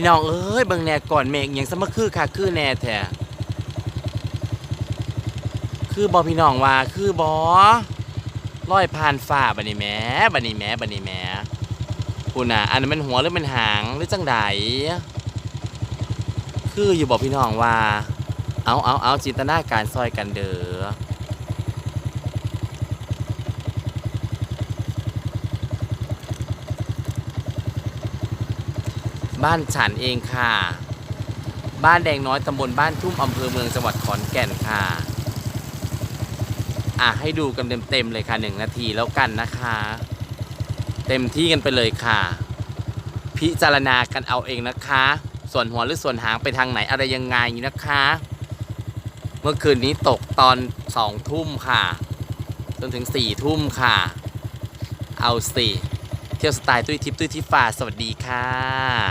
พี่น้องเอ้ยเบิ่งแหน่ก่อนเมฆอย่างสมคือค่ะคือแหน่แท้คือบอพี่น้องว่าคือบอลอยผ่านฟ้าบัดนี้แหมบัดนี้แหมบัดนี้แหมคุณน่ะอันนั้นมันหัวหรือมันหางหรือจังใดคืออยู่บอกพี่น้องว่า เอาเอาเอาจินตนาการซอยกันเด้อ บ้านฉันเองค่ะ บ้านแดงน้อยตำบลบ้านทุ่มอำเภอเมืองจังหวัดขอนแก่นค่ะ อะให้ดูกันเต็มๆเลยค่ะหนึ่งนาทีแล้วกันนะคะ เต็มที่กันไปเลยค่ะ พิจารณากันเอาเองนะคะ ส่วนหัวหรือส่วนหางไปทางไหนอะไรยังไงนะคะ เมื่อคืนนี้ตกตอนสองทุ่มค่ะ จนถึงสี่ทุ่มค่ะ เอาสิเที่ยวสไตล์ตุ้ยทิพย์ตุ้ยทิพย์ฟ้าสวัสดีค่ะ